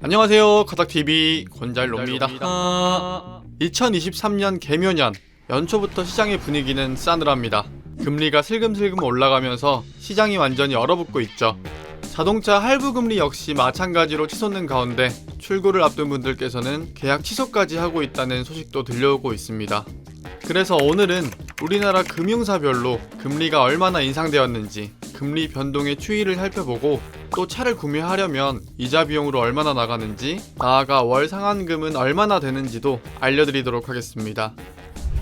안녕하세요. 카닥TV 권잘로입니다. 2023년 개묘년 연초부터 시장의 분위기는 싸늘합니다. 금리가 슬금슬금 올라가면서 시장이 완전히 얼어붙고 있죠. 자동차 할부 금리 역시 마찬가지로 치솟는 가운데 출고를 앞둔 분들께서는 계약 취소까지 하고 있다는 소식도 들려오고 있습니다. 그래서 오늘은 우리나라 금융사별로 금리가 얼마나 인상되었는지 금리 변동의 추이를 살펴보고 또 차를 구매하려면 이자 비용으로 얼마나 나가는지 나아가 월 상환금은 얼마나 되는지도 알려드리도록 하겠습니다.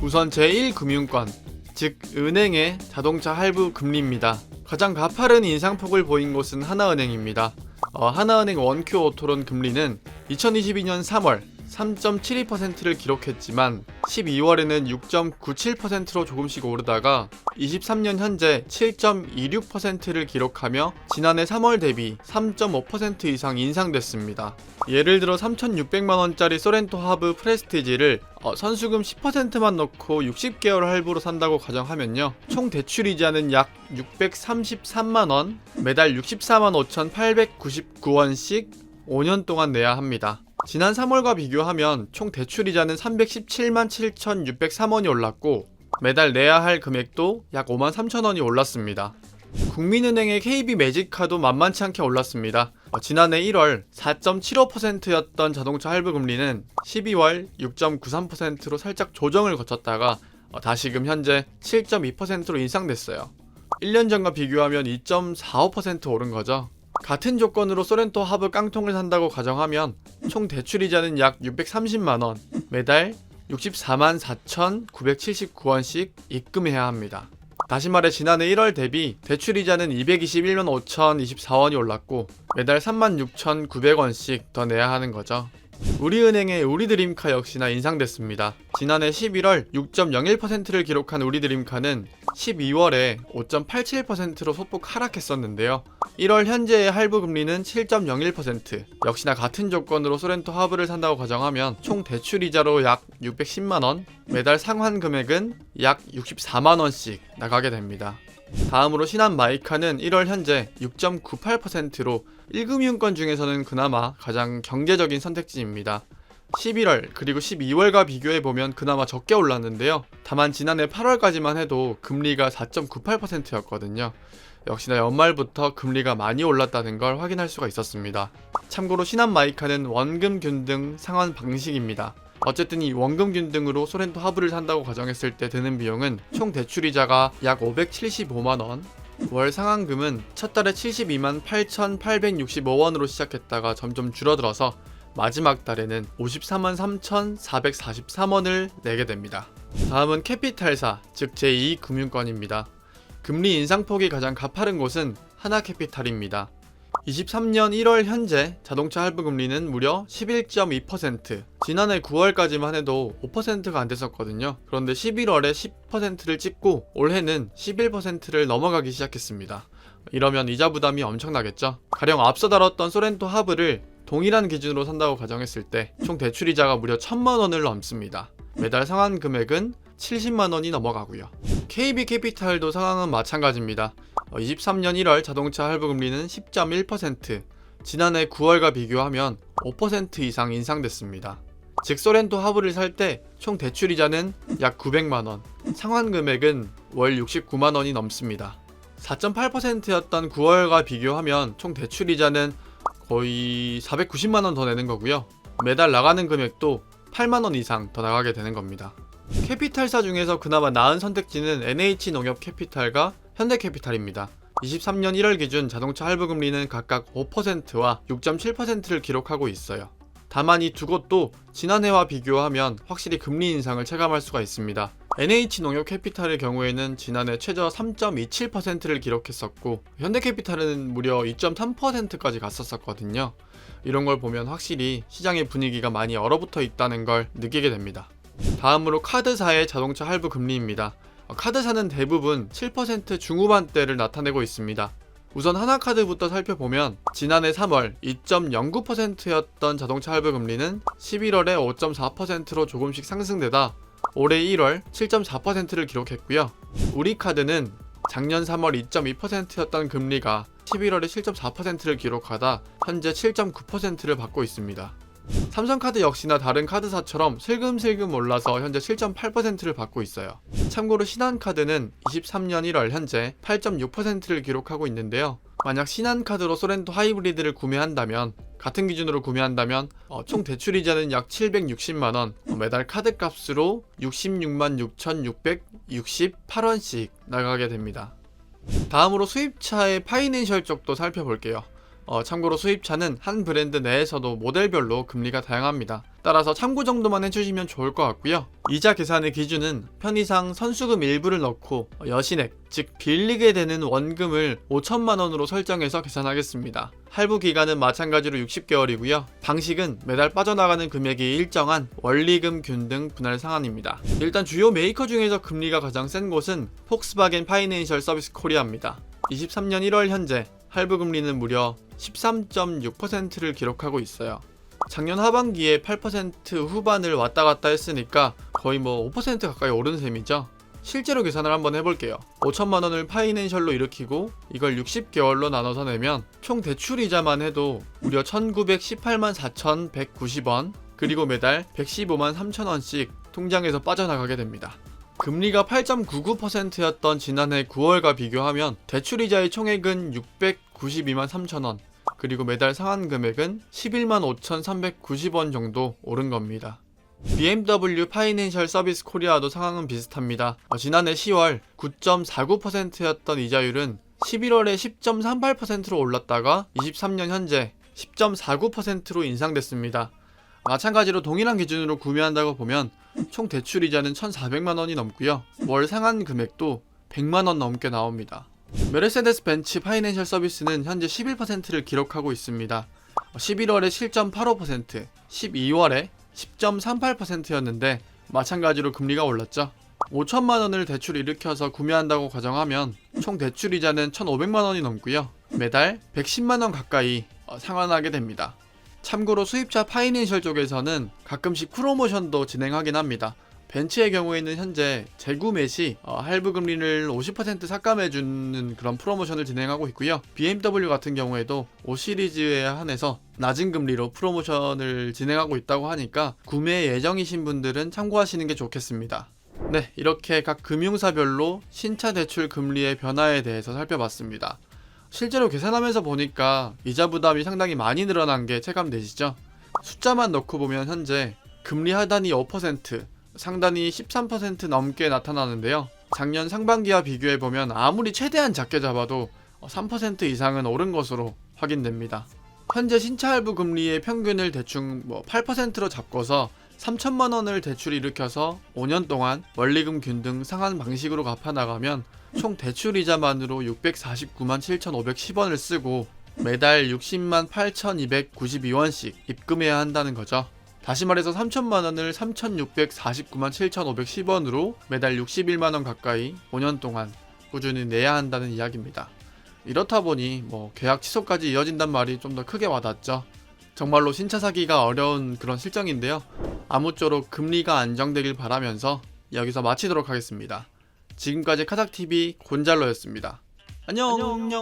우선 제1금융권 즉 은행의 자동차 할부 금리입니다. 가장 가파른 인상폭을 보인 곳은 하나은행입니다. 어, 하나은행 원큐 오토론 금리는 2022년 3월 3.72%를 기록했지만 12월에는 6.97%로 조금씩 오르다가 23년 현재 7.26%를 기록하며 지난해 3월 대비 3.5% 이상 인상됐습니다. 예를 들어 3,600만 원짜리 소렌토 하브 프레스티지를 어, 선수금 10%만 넣고 60개월 할부로 산다고 가정하면요. 총 대출 이자는 약 633만 원, 매달 64만 5,899원씩 5년 동안 내야 합니다. 지난 3월과 비교하면 총 대출이자는 317만 7,603원이 올랐고 매달 내야 할 금액도 약 5만 3천 원이 올랐습니다. 국민은행의 KB 매직카도 만만치 않게 올랐습니다. 어, 지난해 1월 4.75%였던 자동차 할부 금리는 12월 6.93%로 살짝 조정을 거쳤다가 어, 다시금 현재 7.2%로 인상됐어요. 1년 전과 비교하면 2.45% 오른 거죠. 같은 조건으로 소렌토 하브 깡통을 산다고 가정하면 총 대출이자는 약 630만 원, 매달 64만 4,979원씩 입금해야 합니다. 다시 말해 지난해 1월 대비 대출이자는 221만 5,024원이 올랐고 매달 36,900원씩 더 내야 하는 거죠. 우리은행의 우리드림카 역시나 인상됐습니다. 지난해 11월 6.01%를 기록한 우리드림카는 12월에 5.87%로 소폭 하락했었는데요. 1월 현재의 할부 금리는 7.01%. 역시나 같은 조건으로 소렌토 하브를 산다고 가정하면 총 대출 이자로 약 610만 원, 매달 상환 금액은 약 64만 원씩 나가게 됩니다. 다음으로 신한 마이카는 1월 현재 6.98%로 1금융권 중에서는 그나마 가장 경제적인 선택지입니다. 11월 그리고 12월과 비교해 보면 그나마 적게 올랐는데요. 다만 지난해 8월까지만 해도 금리가 4.98%였거든요. 역시나 연말부터 금리가 많이 올랐다는 걸 확인할 수가 있었습니다. 참고로 신한 마이카는 원금 균등 상환 방식입니다. 어쨌든 이 원금 균 등으로 소렌토 하브를 산다고 가정했을 때 드는 비용은 총 대출이자가 약 575만 원, 월 상환금은 첫 달에 72만 8,865원으로 시작했다가 점점 줄어들어서 마지막 달에는 54만 3,443원을 내게 됩니다. 다음은 캐피탈사, 즉 제2금융권입니다. 금리 인상폭이 가장 가파른 곳은 하나캐피탈입니다. 23년 1월 현재 자동차 할부 금리는 무려 11.2%. 지난해 9월까지만 해도 5%가 안 됐었거든요. 그런데 11월에 10%를 찍고 올해는 11%를 넘어가기 시작했습니다. 이러면 이자 부담이 엄청나겠죠. 가령 앞서 다뤘던 소렌토 하브를 동일한 기준으로 산다고 가정했을 때 총 대출 이자가 무려 1천만 원을 넘습니다. 매달 상환 금액은 70만 원이 넘어가고요. KB 캐피탈도 상황은 마찬가지입니다. 23년 1월 자동차 할부 금리는 10.1%, 지난해 9월과 비교하면 5% 이상 인상됐습니다. 즉 소렌토 하브를 살 때 총 대출 이자는 약 900만 원, 상환 금액은 월 69만 원이 넘습니다. 4.8%였던 9월과 비교하면 총 대출 이자는 거의 490만 원 더 내는 거고요. 매달 나가는 금액도 8만 원 이상 더 나가게 되는 겁니다. 캐피탈사 중에서 그나마 나은 선택지는 NH 농협 캐피탈과 현대캐피탈입니다. 23년 1월 기준 자동차 할부 금리는 각각 5%와 6.7%를 기록하고 있어요. 다만 이 두 곳도 지난해와 비교하면 확실히 금리 인상을 체감할 수가 있습니다. NH 농협 캐피탈의 경우에는 지난해 최저 3.27%를 기록했었고 현대캐피탈은 무려 2.3%까지 갔었었거든요. 이런 걸 보면 확실히 시장의 분위기가 많이 얼어붙어 있다는 걸 느끼게 됩니다. 다음으로 카드사의 자동차 할부 금리입니다. 어, 카드사는 대부분 7% 중후반대를 나타내고 있습니다. 우선 하나카드부터 살펴보면 지난해 3월 2.09%였던 자동차 할부 금리는 11월에 5.4%로 조금씩 상승되다 올해 1월 7.4%를 기록했고요. 우리카드는 작년 3월 2.2%였던 금리가 11월에 7.4%를 기록하다 현재 7.9%를 받고 있습니다. 삼성카드 역시나 다른 카드사처럼 슬금슬금 올라서 현재 7.8%를 받고 있어요. 참고로 신한카드는 23년 1월 현재 8.6%를 기록하고 있는데요. 만약 신한카드로 소렌토 하이브리드를 구매한다면 같은 기준으로 구매한다면 어, 총 대출 이자는 약 760만원, 매달 카드 값으로 66만 6,668원씩 나가게 됩니다. 다음으로 수입차의 파이낸셜 쪽도 살펴볼게요. 어, 참고로 수입차는 한 브랜드 내에서도 모델별로 금리가 다양합니다. 따라서 참고 정도만 해주시면 좋을 것 같고요. 이자 계산의 기준은 편의상 선수금 일부를 넣고 여신액, 즉 빌리게 되는 원금을 5천만 원으로 설정해서 계산하겠습니다. 할부 기간은 마찬가지로 60개월이고요. 방식은 매달 빠져나가는 금액이 일정한 원리금 균등 분할 상한입니다. 일단 주요 메이커 중에서 금리가 가장 센 곳은 폭스바겐 파이낸셜 서비스 코리아입니다. 23년 1월 현재 할부 금리는 무려 13.6%를 기록하고 있어요. 작년 하반기에 8% 후반을 왔다 갔다 했으니까 거의 뭐 5% 가까이 오른 셈이죠. 실제로 계산을 한번 해볼게요. 5천만 원을 파이낸셜로 일으키고 이걸 60개월로 나눠서 내면 총 대출 이자만 해도 무려 1,918만 4,190원 그리고 매달 115만 3천 원씩 통장에서 빠져나가게 됩니다. 금리가 8.99%였던 지난해 9월과 비교하면 대출 이자의 총액은 692만 3천원, 그리고 매달 상한 금액은 11만 5,390원 정도 오른 겁니다. BMW 파이낸셜 서비스 코리아도 상황은 비슷합니다. 어, 지난해 10월 9.49%였던 이자율은 11월에 10.38%로 올랐다가 23년 현재 10.49%로 인상됐습니다. 마찬가지로 동일한 기준으로 구매한다고 보면 총 대출 이자는 1,400만 원이 넘고요. 월 상한 금액도 100만 원 넘게 나옵니다. 메르세데스 벤츠 파이낸셜 서비스는 현재 11%를 기록하고 있습니다. 11월에 7.85%, 12월에 10.38%였는데 마찬가지로 금리가 올랐죠. 5천만 원을 대출 일으켜서 구매한다고 가정하면 총 대출 이자는 1,500만 원이 넘고요. 매달 110만 원 가까이 어, 상환하게 됩니다. 참고로 수입차 파이낸셜 쪽에서는 가끔씩 프로모션도 진행하긴 합니다. 벤츠의 경우에는 현재 재구매 시 어, 할부 금리를 50% 삭감해주는 그런 프로모션을 진행하고 있고요. BMW 같은 경우에도 5 시리즈에 한해서 낮은 금리로 프로모션을 진행하고 있다고 하니까 구매 예정이신 분들은 참고하시는 게 좋겠습니다. 네, 이렇게 각 금융사별로 신차 대출 금리의 변화에 대해서 살펴봤습니다. 실제로 계산하면서 보니까 이자 부담이 상당히 많이 늘어난 게 체감되시죠? 숫자만 넣고 보면 현재 금리 하단이 5%, 상단이 13% 넘게 나타나는데요. 작년 상반기와 비교해 보면 아무리 최대한 작게 잡아도 3% 이상은 오른 것으로 확인됩니다. 현재 신차 할부 금리의 평균을 대충 뭐 8%로 잡고서 3천만 원을 대출 일으켜서 5년 동안 원리금 균등 상한 방식으로 갚아 나가면 총 대출 이자만으로 649만 7,510원을 쓰고 매달 60만 8,292원씩 입금해야 한다는 거죠. 다시 말해서 3천만 원을 3,649만 7,510원으로 매달 61만 원 가까이 5년 동안 꾸준히 내야 한다는 이야기입니다. 이렇다 보니 뭐 계약 취소까지 이어진단 말이 좀 더 크게 와닿죠. 정말로 신차 사기가 어려운 그런 실정인데요. 아무쪼록 금리가 안정되길 바라면서 여기서 마치도록 하겠습니다. 지금까지 카닥TV 곤잘로였습니다. 안녕. 안녕.